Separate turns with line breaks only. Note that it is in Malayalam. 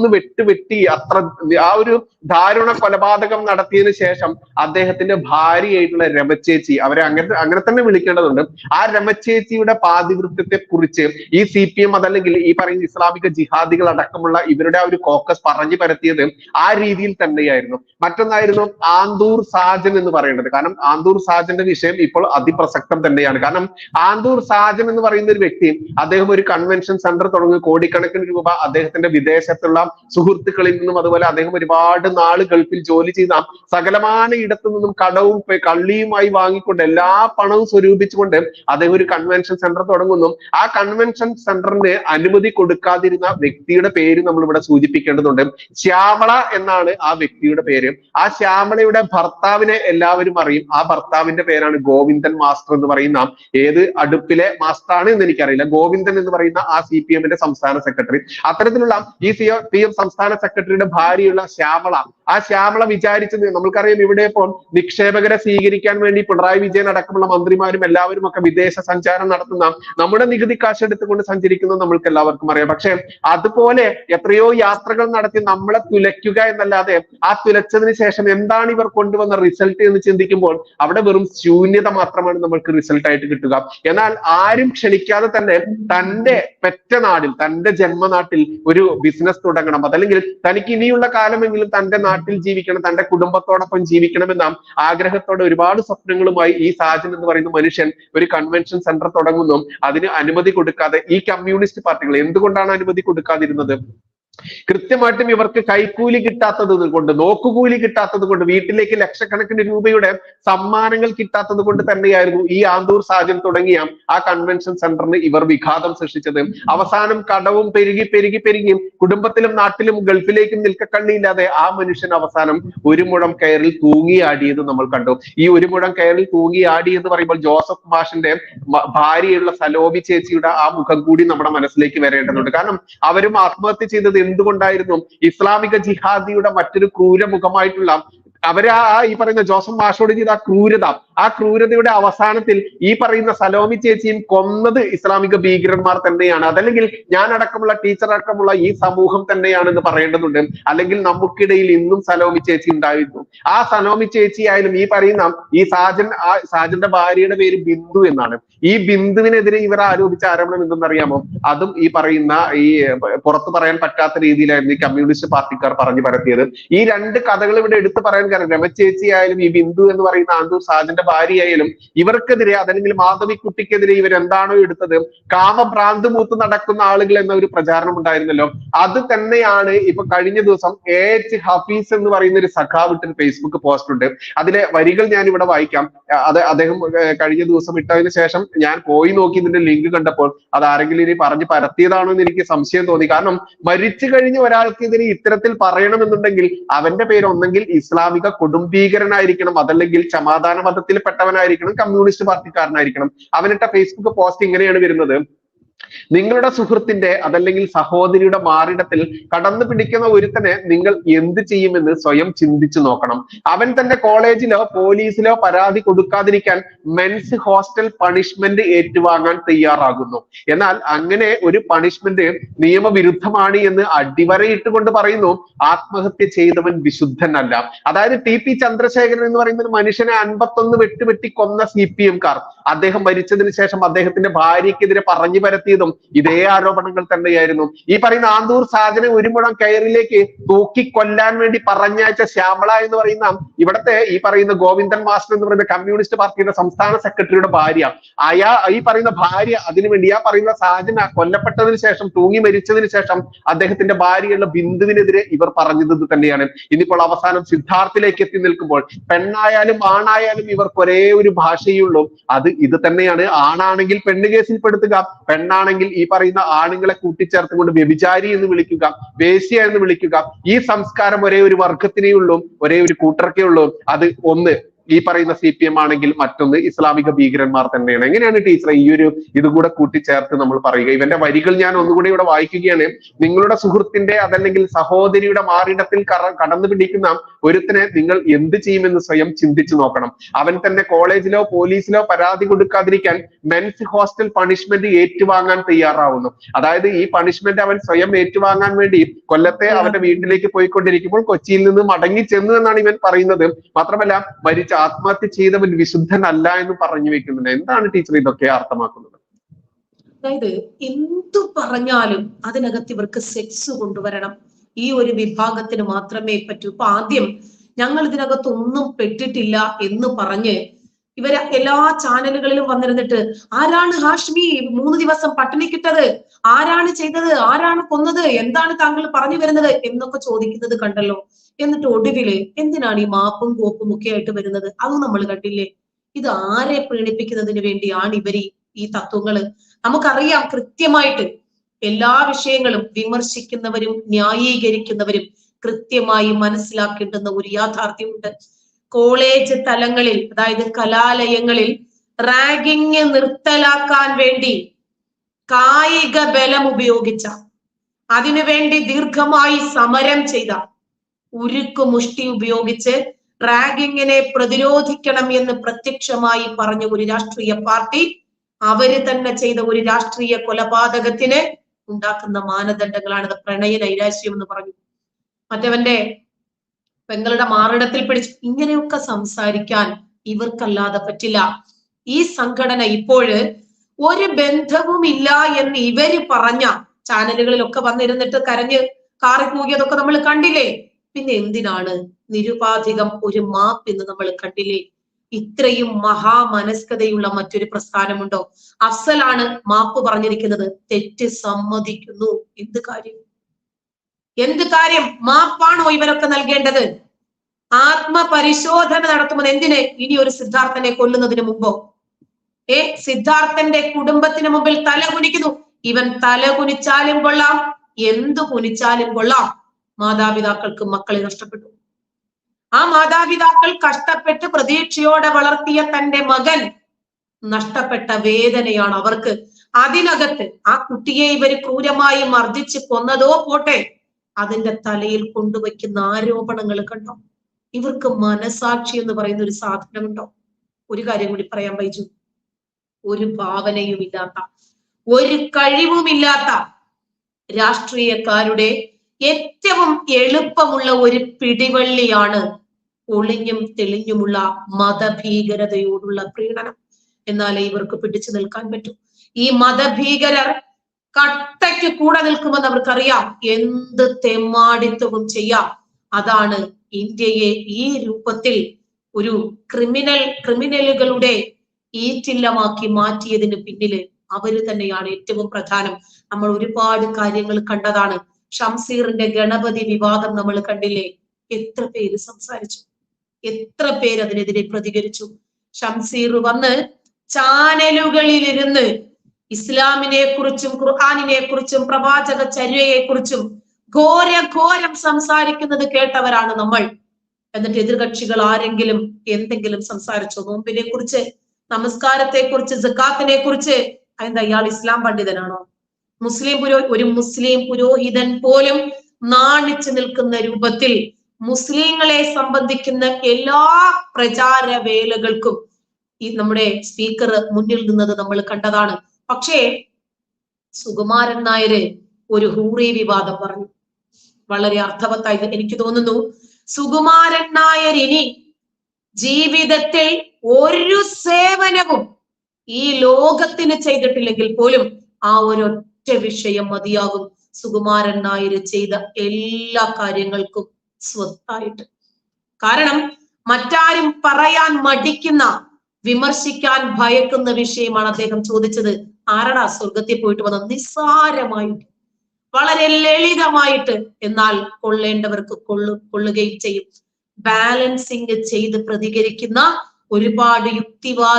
ഒന്ന് വെട്ട് വെട്ടി അത്ര ആ ഒരു ദാരുണ കൊലപാതകം നടത്തിയതിന് ശേഷം അദ്ദേഹത്തിന്റെ ഭാര്യയായിട്ടുള്ള രമചേച്ചി അവരെ അങ്ങനെ അങ്ങനെ തന്നെ വിളിക്കേണ്ടതുണ്ട്. ആ രമചേച്ചിയുടെ പാതിവൃത്യത്തെ കുറിച്ച് ഈ സി പി എം അതല്ലെങ്കിൽ ഈ പറയുന്ന ഇസ്ലാമിക ജിഹാദികൾ അടക്കമുള്ള ഇവരുടെ ആ ഒരു കോക്കസ് പറഞ്ഞു പരത്തിയത് ആ രീതിയിൽ തന്നെയായിരുന്നു. മറ്റൊന്നായിരുന്നു ആന്തൂർ സാജൻ എന്ന് പറയുന്നത്. കാരണം ആന്തൂർ സാജന്റെ വിഷയം ഇപ്പോൾ അതിപ്രസക്തം തന്നെയാണ്. കാരണം ആന്തൂർ സാജൻ എന്ന് പറയുന്ന ഒരു വ്യക്തി അദ്ദേഹം ഒരു കൺവെൻഷൻ സെന്റർ തുടങ്ങി കോടിക്കണക്കിന് രൂപ അദ്ദേഹത്തിന്റെ വിദേശത്തുള്ള സുഹൃത്തുക്കളിൽ നിന്നും അതുപോലെ അദ്ദേഹം ഒരുപാട് നാൾ ഗൾഫിൽ ജോലി ചെയ്ത സകലമാന ഇടത്തു നിന്നും കടവും കള്ളിയുമായി വാങ്ങിക്കൊണ്ട് എല്ലാ പണവും സ്വരൂപിച്ചുകൊണ്ട് അദ്ദേഹം ഒരു കൺവെൻഷൻ സെന്റർ തുടങ്ങുന്നു. ആ കൺവെൻഷൻ സെന്ററിന് അനുമതി കൊടുക്കാതിരുന്ന വ്യക്തിയുടെ പേര് നമ്മൾ ഇവിടെ സൂചിപ്പിക്കേണ്ടതുണ്ട്. ശ്യാമള എന്നാണ് ആ വ്യക്തിയുടെ പേര്. ആ ശ്യാമളയുടെ ഭർത്താവിനെ എല്ലാവരും അറിയും. ആ ഭർത്താവിന്റെ പേരാണ് ഗോവിന്ദൻ മാസ്റ്റർ എന്ന് പറയുന്ന ഏത് അടുപ്പിലെ മാസ്റ്റർ ആണ് എന്ന് എനിക്കറിയില്ല. ഗോവിന്ദൻ എന്ന് പറയുന്ന ആ സി പി എമ്മിന്റെ സംസ്ഥാന സെക്രട്ടറി അത്തരത്തിലുള്ള ഈ സി പി എം സംസ്ഥാന സെക്രട്ടറിയുടെ ഭാര്യയുള്ള ശ്യാമള ആ ശ്യാമള വിചാരിച്ചത് നമ്മൾക്കറിയാം ഇവിടെ ഇപ്പോൾ നിക്ഷേപകരെ സ്വീകരിക്കാൻ വേണ്ടി പിണറായി വിജയൻ അടക്കമുള്ള മന്ത്രിമാരും എല്ലാവരും ഒക്കെ വിദേശ സഞ്ചാരം നടത്തുന്ന നമ്മുടെ നികുതി കാശ് എടുത്തുകൊണ്ട് സഞ്ചരിക്കുന്നത് നമ്മൾക്ക് എല്ലാവർക്കും അറിയാം. പക്ഷെ അതുപോലെ എത്രയോ യാത്രകൾ നടത്തി നമ്മളെ തുലയ്ക്കുക എന്നല്ലാതെ ആ തുലച്ചതിന് ശേഷം എന്താണ് ഇവർ കൊണ്ടുവന്ന റിസൾട്ട് എന്ന് ചിന്തിക്കുമ്പോൾ അവിടെ വെറും ശൂന്യത മാത്രമാണ് നമ്മൾക്ക് റിസൾട്ട് ആയിട്ട് കിട്ടുക. എന്നാൽ ആരും ക്ഷണിക്കാതെ തന്നെ തന്റെ പെറ്റ നാടിൽ തന്റെ ജന്മനാട്ടിൽ ഒരു ബിസിനസ് തുടങ്ങണം. അതല്ലെങ്കിൽ തനിക്ക് ഇനിയുള്ള കാലമെങ്കിലും തന്റെ നാട്ടിൽ ജീവിക്കണം തന്റെ കുടുംബത്തോടൊപ്പം ജീവിക്കണമെന്ന ആഗ്രഹത്തോടെ ഒരുപാട് സ്വപ്നങ്ങളുമായി ഈ സാജൻ എന്ന് പറയുന്ന മനുഷ്യൻ ഒരു കൺവെൻഷൻ സെന്റർ തുടങ്ങുന്നു. അതിന് അനുമതി കൊടുക്കാതെ ഈ കമ്മ്യൂണിസ്റ്റ് പാർട്ടികൾ എന്തുകൊണ്ടാണ് അനുമതി കൊടുക്കാതിരുന്നത്? കൃത്യമായിട്ടും ഇവർക്ക് കൈക്കൂലി കിട്ടാത്തത് കൊണ്ട് നോക്കുകൂലി കിട്ടാത്തത് കൊണ്ട് വീട്ടിലേക്ക് ലക്ഷക്കണക്കിന് രൂപയുടെ സമ്മാനങ്ങൾ കിട്ടാത്തത് കൊണ്ട് തന്നെയായിരുന്നു ഈ ആന്തൂർ സാജൻ തുടങ്ങിയ ആ കൺവെൻഷൻ സെന്ററിന് ഇവർ വിഘാതം സൃഷ്ടിച്ചത്. അവസാനം കടവും പെരുകി പെരുകി പെരുകിയും കുടുംബത്തിലും നാട്ടിലും ഗൾഫിലേക്കും നിൽക്കക്കള്ളിയില്ലാതെ ആ മനുഷ്യൻ അവസാനം ഒരു മുഴം കയറിൽ തൂങ്ങിയാടിയത് നമ്മൾ കണ്ടു. ഈ ഒരു മുഴം കയറിൽ തൂങ്ങിയാടി എന്ന് പറയുമ്പോൾ ജോസഫ് മാഷിന്റെ ഭാര്യയുള്ള സലോബി ചേച്ചിയുടെ ആ മുഖം കൂടി നമ്മുടെ മനസ്സിലേക്ക് വരേണ്ടതുണ്ട്. കാരണം അവരും ആത്മഹത്യ ചെയ്തത് എന്തുകൊണ്ടായിരുന്നു ഇസ്ലാമിക ജിഹാദിയുടെ മറ്റൊരു ക്രൂരമുഖമായിട്ടുള്ള മുഖമായിട്ടുള്ള ആ ഈ പറയുന്ന ജോസഫ് മാഷോട് ചെയ്ത ആ ക്രൂരത ആ ക്രൂരതയുടെ അവസാനത്തിൽ ഈ പറയുന്ന സലോമി ചേച്ചിയും കൊന്നത് ഇസ്ലാമിക ഭീകരന്മാർ തന്നെയാണ്. അതല്ലെങ്കിൽ ഞാൻ അടക്കമുള്ള ടീച്ചർ അടക്കമുള്ള ഈ സമൂഹം തന്നെയാണെന്ന് പറയേണ്ടതുണ്ട്. അല്ലെങ്കിൽ നമുക്കിടയിൽ ഇന്നും സലോമി ചേച്ചി ഉണ്ടായിരുന്നു. ആ സലോമി ചേച്ചി ആയാലും ഈ പറയുന്ന ഈ സാജൻ ആ സാജന്റെ ഭാര്യയുടെ പേര് ബിന്ദു എന്നാണ്. ഈ ബിന്ദുവിനെതിരെ ഇവർ ആരോപിച്ച ആരോപണം എന്തെന്നറിയാമോ? അതും ഈ പറയുന്ന ഈ പുറത്തു പറയാൻ പറ്റാത്ത രീതിയിലായിരുന്നു ഈ കമ്മ്യൂണിസ്റ്റ് പാർട്ടിക്കാർ പറഞ്ഞു പരത്തിയത്. ഈ രണ്ട് കഥകൾ ഇവിടെ എടുത്തു പറയാൻ കാരണം രമചേച്ചി ആയാലും ഈ ബിന്ദു എന്ന് പറയുന്ന ആന്തൂർ സാജന്റെ ഭാര്യയായാലും ഇവർക്കെതിരെ അതല്ലെങ്കിൽ മാധവിക്കുട്ടിക്കെതിരെ ഇവർ എന്താണോ എടുത്തത്? കാമഭ്രാന്ത് മൂത്ത് നടക്കുന്ന ആളുകൾ എന്ന ഒരു പ്രചാരണം ഉണ്ടായിരുന്നല്ലോ. അത് തന്നെയാണ് ഇപ്പൊ കഴിഞ്ഞ ദിവസം എ എച്ച് ഹഫീസ് എന്ന് പറയുന്ന ഒരു സഖാവ് ഇട്ടൊരു ഫേസ്ബുക്ക് പോസ്റ്റ് ഉണ്ട്. അതിലെ വരികൾ ഞാൻ ഇവിടെ വായിക്കാം അത് അദ്ദേഹം കഴിഞ്ഞ ദിവസം ഇട്ടതിന് ശേഷം ഞാൻ പോയി നോക്കി ഇതിന്റെ ലിങ്ക് കണ്ടപ്പോൾ അത് ആരെങ്കിലും ഇനി പറഞ്ഞ് പരത്തിയതാണോ എന്ന് എനിക്ക് സംശയം തോന്നി. കാരണം മരിച്ചു കഴിഞ്ഞ ഒരാൾക്ക് ഇതിന് ഇത്തരത്തിൽ പറയണമെന്നുണ്ടെങ്കിൽ അവന്റെ പേര് ഒന്നെങ്കിൽ ഇസ്ലാമിക കുടുംബീകരനായിരിക്കണം. അതല്ലെങ്കിൽ സമാധാന മതത്തിൽപ്പെട്ടവനായിരിക്കണം കമ്മ്യൂണിസ്റ്റ് പാർട്ടിക്കാരനായിരിക്കണം. അവനിട്ട ഫേസ്ബുക്ക് പോസ്റ്റ് ഇങ്ങനെയാണ് വരുന്നത്. നിങ്ങളുടെ സുഹൃത്തിന്റെ അതല്ലെങ്കിൽ സഹോദരിയുടെ മാറിടത്തിൽ കടന്നു പിടിക്കുന്ന ഒരുത്തനെ നിങ്ങൾ എന്ത് ചെയ്യുമെന്ന് സ്വയം ചിന്തിച്ചു നോക്കണം. അവൻ തന്റെ കോളേജിലോ പോലീസിലോ പരാതി കൊടുക്കാതിരിക്കാൻ മെൻസ് ഹോസ്റ്റൽ പണിഷ്മെന്റ് ഏറ്റുവാങ്ങാൻ തയ്യാറാകുന്നു. എന്നാൽ അങ്ങനെ ഒരു പണിഷ്മെന്റ് നിയമവിരുദ്ധമാണ് എന്ന് അടിവരയിട്ടുകൊണ്ട് പറയുന്നു ആത്മഹത്യ ചെയ്തവൻ വിശുദ്ധനല്ല. അതായത് ടി പി ചന്ദ്രശേഖരൻ എന്ന് പറയുന്ന ഒരു മനുഷ്യനെ അൻപത്തൊന്ന് വെട്ടുവെട്ടി കൊന്ന സി പി എംകാർ അദ്ദേഹം മരിച്ചതിന് ശേഷം അദ്ദേഹത്തിന്റെ ഭാര്യയ്ക്കെതിരെ പറഞ്ഞു പരത്തിയതും ഇതേ ആരോപണങ്ങൾ തന്നെയായിരുന്നു. ഈ പറയുന്ന ആന്തൂർ സാജനെ ഒരു മുഴം കയറിലേക്ക് തൂക്കി കൊല്ലാൻ വേണ്ടി പറഞ്ഞയച്ച ശ്യാമള എന്ന് പറയുന്ന ഇവിടത്തെ ഈ പറയുന്ന ഗോവിന്ദൻ മാസ്റ്റർ എന്ന് പറയുന്ന കമ്മ്യൂണിസ്റ്റ് പാർട്ടിയുടെ സംസ്ഥാന സെക്രട്ടറിയുടെ ഭാര്യ. അയാ ഈ പറയുന്ന ഭാര്യ അതിനുവേണ്ടി ആ പറയുന്ന സാജന കൊല്ലപ്പെട്ടതിന് ശേഷം തൂങ്ങി മരിച്ചതിന് ശേഷം അദ്ദേഹത്തിന്റെ ഭാര്യയുള്ള ബിന്ദുവിനെതിരെ ഇവർ പറഞ്ഞത് തന്നെയാണ്. ഇനിയിപ്പോൾ അവസാനം സിദ്ധാർത്ഥിലേക്ക് എത്തി നിൽക്കുമ്പോൾ പെണ്ണായാലും ആണായാലും ഇവർക്ക് ഒരേ ഒരു ഭാഷയുള്ളൂ അത് ഇത് തന്നെയാണ്. ആണാണെങ്കിൽ പെണ്ണ് കേസിൽ പെടുത്തുക പെണ്ണാണെങ്കിൽ ഈ പറയുന്ന ആണുങ്ങളെ കൂട്ടിച്ചേർത്തുകൊണ്ട് വ്യഭിചാരി എന്ന് വിളിക്കുക വേശ്യ എന്ന് വിളിക്കുക ഈ സംസ്കാരം ഒരേ ഒരു വർഗത്തിനേ ഉള്ളൂ ഒരേ ഒരു കൂട്ടർക്കേ ഉള്ളൂ. അത് ഒന്ന് ഈ പറയുന്ന സി പി എം ആണെങ്കിൽ മറ്റൊന്ന് ഇസ്ലാമിക ഭീകരന്മാർ തന്നെയാണ്. എങ്ങനെയാണ് ടീച്ചർ ഈ ഒരു ഇതുകൂടെ കൂട്ടിച്ചേർത്ത് നമ്മൾ പറയുക? ഇവന്റെ വരികൾ ഞാൻ ഒന്നുകൂടി ഇവിടെ വായിക്കുകയാണ്. നിങ്ങളുടെ സുഹൃത്തിന്റെ അതല്ലെങ്കിൽ സഹോദരിയുടെ മാറിടത്തിൽ കടന്നു പിടിക്കുന്ന ഒരുത്തനെ നിങ്ങൾ എന്ത് ചെയ്യുമെന്ന് സ്വയം ചിന്തിച്ചു നോക്കണം. അവൻ തന്നെ കോളേജിലോ പോലീസിലോ പരാതി കൊടുക്കാതിരിക്കാൻ മെൻസ് ഹോസ്റ്റൽ പണിഷ്മെന്റ് ഏറ്റുവാങ്ങാൻ തയ്യാറാവുന്നു. അതായത് ഈ പണിഷ്മെന്റ് അവൻ സ്വയം ഏറ്റുവാങ്ങാൻ വേണ്ടി കൊല്ലത്തെ അവന്റെ വീട്ടിലേക്ക് പോയിക്കൊണ്ടിരിക്കുമ്പോൾ കൊച്ചിയിൽ നിന്ന് മടങ്ങി ചെന്നു എന്നാണ് ഇവൻ പറയുന്നത്. മാത്രമല്ല മരിച്ച ആത്മഹത്യ ചെയ്തവൻ വിശുദ്ധനല്ല എന്ന് പറഞ്ഞു വെക്കുന്നുണ്ട്. എന്താണ് ടീച്ചർ ഇതൊക്കെ അർത്ഥമാക്കുന്നത്?
അതായത് എന്തു പറഞ്ഞാലും അതിനകത്ത് ഇവർക്ക് സെക്സ് കൊണ്ടുവരണം. ഈ ഒരു വിഭാഗത്തിന് മാത്രമേ പറ്റൂ. ഇപ്പൊ ആദ്യം ഞങ്ങൾ ഇതിനകത്ത് ഒന്നും പെട്ടിട്ടില്ല എന്ന് പറഞ്ഞ് ഇവർ എല്ലാ ചാനലുകളിലും വന്നിരുന്നിട്ട് ആരാണ് ഹാഷ്മി? മൂന്ന് ദിവസം പട്ടിണിക്കിട്ടത് ആരാണ് ചെയ്തത്? ആരാണ് കൊന്നത്? എന്താണ് താങ്കൾ പറഞ്ഞു വരുന്നത്? എന്നൊക്കെ ചോദിക്കുന്നത് കണ്ടല്ലോ. എന്നിട്ട് ഒടുവിൽ എന്തിനാണ് ഈ മാപ്പും കോപ്പും ഒക്കെ ആയിട്ട് വരുന്നത്? അത് നമ്മൾ കണ്ടില്ലേ? ഇത് ആരെ പ്രീണിപ്പിക്കുന്നതിന് വേണ്ടിയാണ് ഇവർ ഈ തത്വങ്ങൾ. നമുക്കറിയാം കൃത്യമായിട്ട് എല്ലാ വിഷയങ്ങളും വിമർശിക്കുന്നവരും ന്യായീകരിക്കുന്നവരും കൃത്യമായി മനസ്സിലാക്കേണ്ടുന്ന ഒരു യാഥാർത്ഥ്യമുണ്ട്. കോളേജ് തലങ്ങളിൽ അതായത് കലാലയങ്ങളിൽ റാഗിങ് നിർത്തലാക്കാൻ വേണ്ടി കായിക ബലം ഉപയോഗിച്ച അതിനുവേണ്ടി ദീർഘമായി സമരം ചെയ്ത ഉരുക്കു മുഷ്ടി ഉപയോഗിച്ച് റാഗിങ്ങിനെ പ്രതിരോധിക്കണം എന്ന് പ്രത്യക്ഷമായി പറഞ്ഞ ഒരു രാഷ്ട്രീയ പാർട്ടി അവർ തന്നെ ചെയ്ത ഒരു രാഷ്ട്രീയ കൊലപാതകത്തിന് ഉണ്ടാക്കുന്ന മാനദണ്ഡങ്ങളാണ് പ്രണയ നൈരാശ്യം എന്ന് പറഞ്ഞു. മറ്റവന്റെ പെങ്ങളുടെ മാറിടത്തിൽ പിടിച്ച് ഇങ്ങനെയൊക്കെ സംസാരിക്കാൻ ഇവർക്കല്ലാതെ പറ്റില്ല. ഈ സംഘടന ഇപ്പോഴ് ഒരു ബന്ധവും ഇല്ല എന്ന് ഇവർ പറഞ്ഞ ചാനലുകളിലൊക്കെ വന്നിരുന്നിട്ട് കരഞ്ഞ് കാറി കൂകിയതൊക്കെ നമ്മൾ കണ്ടില്ലേ? പിന്നെ എന്തിനാണ് നിരുപാധികം ഒരു മാപ്പ് എന്ന് നമ്മൾ കണ്ടില്ലേ? ഇത്രയും മഹാമനസ്കതയുള്ള മറ്റൊരു പ്രസ്ഥാനമുണ്ടോ? അഫ്സലാണ് മാപ്പ് പറഞ്ഞിരിക്കുന്നത്. തെറ്റ് സമ്മതിക്കുന്നു. എന്ത് കാര്യം? എന്ത് കാര്യം? മാപ്പാണോ ഇവരൊക്കെ നൽകേണ്ടത്? ആത്മപരിശോധന നടത്തുമ്പോൾ എന്തിന് ഇനി ഒരു സിദ്ധാർത്ഥനെ കൊല്ലുന്നതിന് മുമ്പോ? ഏ സിദ്ധാർത്ഥന്റെ കുടുംബത്തിന് മുമ്പിൽ തല കുനിക്കുന്നു. ഇവൻ തല കുനിച്ചാലും കൊള്ളാം. എന്തു കുനിച്ചാലും കൊള്ളാം. മാതാപിതാക്കൾക്ക് മക്കളെ നഷ്ടപ്പെട്ടു. ആ മാതാപിതാക്കൾ കഷ്ടപ്പെട്ട് പ്രതീക്ഷയോടെ വളർത്തിയ തന്റെ മകൻ നഷ്ടപ്പെട്ട വേദനയാണ് അവർക്ക്. അതിനകത്ത് ആ കുട്ടിയെ ഇവർ ക്രൂരമായി മർദ്ദിച്ച് കൊന്നതോ പോട്ടെ അതിന്റെ തലയിൽ കൊണ്ടുവയ്ക്കുന്ന ആരോപണങ്ങൾ കണ്ടോ? ഇവർക്ക് മനസാക്ഷി എന്ന് പറയുന്ന ഒരു സാധനമുണ്ടോ ഒരു കാര്യം കൂടി പറയാൻ ബൈജു. ഒരു ഭാവനയും ഇല്ലാത്ത ഒരു കഴിവുമില്ലാത്ത രാഷ്ട്രീയക്കാരുടെ ഏറ്റവും എളുപ്പമുള്ള ഒരു പിടിവള്ളിയാണ് ഒളിഞ്ഞും തെളിഞ്ഞുമുള്ള മതഭീകരതയോടുള്ള പ്രീണനം എന്നാലേ ഇവർക്ക് പിടിച്ചു നിൽക്കാൻ പറ്റൂ. ഈ മതഭീകരർ കട്ടയ്ക്ക് കൂടെ നിൽക്കുമെന്ന് അവർക്കറിയാം. എന്ത് തെമ്മാടിത്തവും ചെയ്യാം. അതാണ് ഇന്ത്യയെ ഈ രൂപത്തിൽ ഒരു ക്രിമിനൽ ക്രിമിനലുകളുടെ ഈറ്റില്ലമാക്കി മാറ്റിയതിന് പിന്നിൽ അവർ തന്നെയാണ് ഏറ്റവും പ്രധാനം. നമ്മൾ ഒരുപാട് കാര്യങ്ങൾ കണ്ടതാണ്. ഷംസീറിന്റെ ഗണപതി വിവാദം നമ്മൾ കണ്ടില്ലേ? എത്ര പേര് സംസാരിച്ചു. എത്ര പേര് അതിനെതിരെ പ്രതികരിച്ചു? ഷംസീർ വന്ന് ചാനലുകളിലിരുന്ന് ഇസ്ലാമിനെ കുറിച്ചും ഖുർആാനിനെ കുറിച്ചും പ്രവാചക ചര്യയെ കുറിച്ചും ഘോര ഘോരം സംസാരിക്കുന്നത് കേട്ടവരാണ് നമ്മൾ. എന്നിട്ട് എതിർകക്ഷികൾ ആരെങ്കിലും എന്തെങ്കിലും സംസാരിച്ചോ? നോമ്പിനെ കുറിച്ച് നമസ്കാരത്തെ കുറിച്ച് ജക്കാത്തിനെ കുറിച്ച് അതെന്താ ഇയാൾ ഇസ്ലാം പണ്ഡിതനാണോ? മുസ്ലിം പുരോ ഒരു മുസ്ലിം പുരോഹിതൻ പോലും നാണിച്ചു നിൽക്കുന്ന രൂപത്തിൽ മുസ്ലിങ്ങളെ സംബന്ധിക്കുന്ന എല്ലാ പ്രചാര വേലകൾക്കും ഈ നമ്മുടെ സ്പീക്കർ മുന്നിൽ നിന്നത് നമ്മൾ കണ്ടതാണ്. പക്ഷേ സുകുമാരൻ നായര് ഒരു ഹൂറി വിവാദം പറഞ്ഞു. വളരെ അർത്ഥവത്തായി എനിക്ക് തോന്നുന്നു. സുകുമാരൻ നായർ ഇനി ജീവിതത്തിൽ ഒരു സേവനവും ഈ ലോകത്തിന് ചെയ്തിട്ടില്ലെങ്കിൽ പോലും ആ ഒരൊറ്റ വിഷയം മതിയാകും. സുകുമാരൻ നായർ ചെയ്ത എല്ലാ കാര്യങ്ങൾക്കും സ്വത്തായിട്ട്. കാരണം മറ്റാരും പറയാൻ മടിക്കുന്ന വിമർശിക്കാൻ ഭയക്കുന്ന വിഷയമാണ് അദ്ദേഹം ചോദിച്ചത്. ആരടാ സ്വർഗത്തിൽ പോയിട്ട് വന്ന നിസ്സാരമായിട്ട്. വളരെ ലളിതമായിട്ട്. എന്നാൽ കൊള്ളേണ്ടവർക്ക് കൊള്ളു കൊള്ളുകയും ചെയ്യും. ബാലൻസിങ് ചെയ്ത് പ്രതികരിക്കുന്ന ഒരുപാട് യുക്തിവാദി